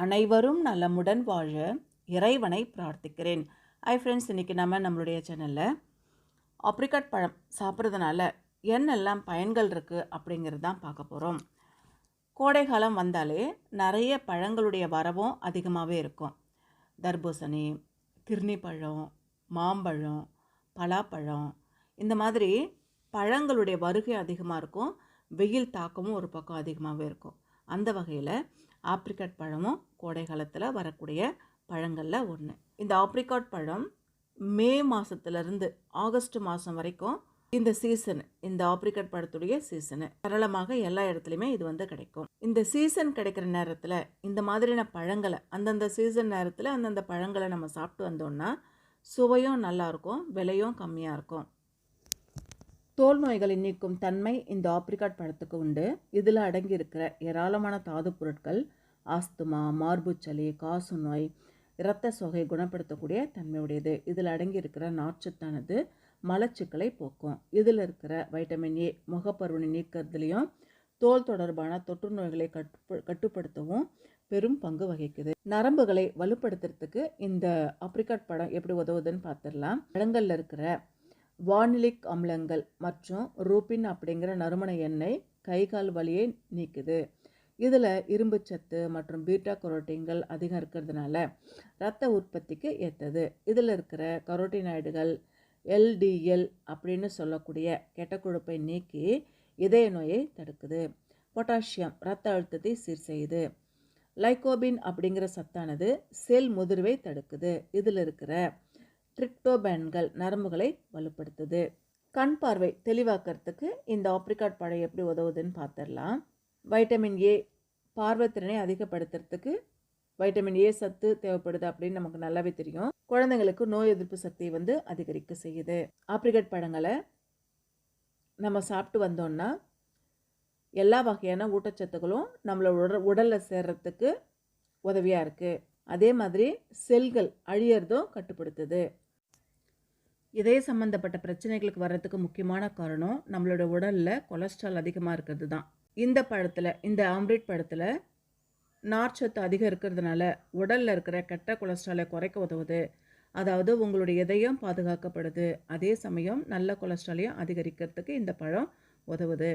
அனைவரும் நலமுடன் வாழ இறைவனை பிரார்த்திக்கிறேன். ஐ ஃப்ரெண்ட்ஸ் இன்றைக்கி நம்ம நம்மளுடைய சேனலில் ஆப்ரிகாட் பழம் சாப்பிட்றதுனால என்னெல்லாம் பயன்கள் இருக்குது அப்படிங்கிறது தான் பார்க்க போகிறோம் கோடைக்காலம் வந்தாலே நிறைய பழங்களுடைய வரவும் அதிகமாகவே இருக்கும். தர்பூசணி திருநிப்பழம் மாம்பழம் பலாப்பழம் இந்த மாதிரி பழங்களுடைய வருகை அதிகமாக இருக்கும். வெயில் தாக்கமும் ஒரு பக்கம் அதிகமாகவே இருக்கும். அந்த வகையில் ஆப்ரிகாட் பழமும் கோடை காலத்தில் வரக்கூடிய பழங்களில் ஒன்று இந்த ஆப்ரிகாட் பழம் மே மாதத்துலேருந்து ஆகஸ்ட் மாதம் வரைக்கும் இந்த சீசன் இந்த ஆப்ரிகாட் பழத்துடைய சீசனு சரளமாக எல்லா இடத்துலையுமே இது வந்து கிடைக்கும். இந்த சீசன் கிடைக்கிற நேரத்தில் இந்த மாதிரியான பழங்களை அந்தந்த சீசன் நேரத்தில் அந்தந்த பழங்களை நம்ம சாப்பிட்டு வந்தோம்னா சுவையும் நல்லாயிருக்கும் விலையும் கம்மியாக இருக்கும். தோல் நோய்களை நீக்கும் தன்மை இந்த ஆப்ரிகாட் பழத்துக்கு உண்டு. இதில் அடங்கியிருக்கிற ஏராளமான தாது பொருட்கள் ஆஸ்துமா மார்புச்சளி காசு நோய் இரத்த சொகை குணப்படுத்தக்கூடிய தன்மையுடையது. இதில் அடங்கியிருக்கிற நார்ச்சத்தானது மலச்சிக்கலை போக்கும். இதில் இருக்கிற வைட்டமின் ஏ முகப்பருவனை நீக்கிறதுலையும் தோல் தொடர்பான தொற்று நோய்களை கட்டு கட்டுப்படுத்தவும் பெரும் பங்கு வகிக்குது. நரம்புகளை வலுப்படுத்துறதுக்கு இந்த ஆப்ரிகாட் படம் எப்படி உதவுதுன்னு பார்த்துடலாம். பழங்களில் இருக்கிற வானிலிக் அமிலங்கள் மற்றும் ரூபின் அப்படிங்கிற நறுமண எண்ணெய் கை கால் வலியை நீக்குது. இதில் இரும்புச்சத்து மற்றும் பீட்டா கரோட்டின்கள் அதிகம் இருக்கிறதுனால இரத்த உற்பத்திக்கு ஏற்றது. இதில் இருக்கிற கரோட்டினாய்டுகள் எல்டிஎல் அப்படின்னு சொல்லக்கூடிய கெட்ட கொழுப்பை நீக்கி இதய நோயை தடுக்குது. பொட்டாசியம் இரத்த அழுத்தத்தை சீர் செய்யுது. லைகோபின் அப்படிங்கிற சத்தானது செல் முதிர்வை தடுக்குது. இதில் இருக்கிற ட்ரிக்டோபேன்கள் நரம்புகளை வலுப்படுத்துது. கண் பார்வை தெளிவாக்கிறதுக்கு இந்த ஆப்ரிகாட் பழம் எப்படி உதவுதுன்னு பார்த்துடலாம் வைட்டமின் ஏ பார்வைத்திறனை அதிகப்படுத்துறதுக்கு வைட்டமின் ஏ சத்து தேவைப்படுது அப்படின்னு நமக்கு நல்லாவே தெரியும். குழந்தைங்களுக்கு நோய் எதிர்ப்பு சக்தியை வந்து அதிகரிக்க செய்யுது. ஆப்ரிகட் பழங்களை நம்ம சாப்பிட்டு வந்தோம்னா எல்லா வகையான ஊட்டச்சத்துக்களும் நம்மளோட உட உடலில் சேர்றதுக்கு உதவியாக இருக்குது அதே மாதிரி செல்கள் அழியறதும் கட்டுப்படுத்துது. இதய சம்மந்தப்பட்ட பிரச்சனைகளுக்கு வர்றதுக்கு முக்கியமான காரணம் நம்மளோட உடலில் கொலஸ்ட்ரால் அதிகமாக இருக்கிறது தான் இந்த பழத்தில் இந்த ஆம்ரிட் பழத்தில் நார்ச்சத்து அதிகம் இருக்கிறதுனால உடலில் இருக்கிற கெட்ட கொலஸ்ட்ராலை குறைக்க உதவுது. அதாவது உங்களுடைய இதயம் பாதுகாக்கப்படுது. அதே சமயம் நல்ல கொலஸ்ட்ராலையும் அதிகரிக்கிறதுக்கு இந்த பழம் உதவுது.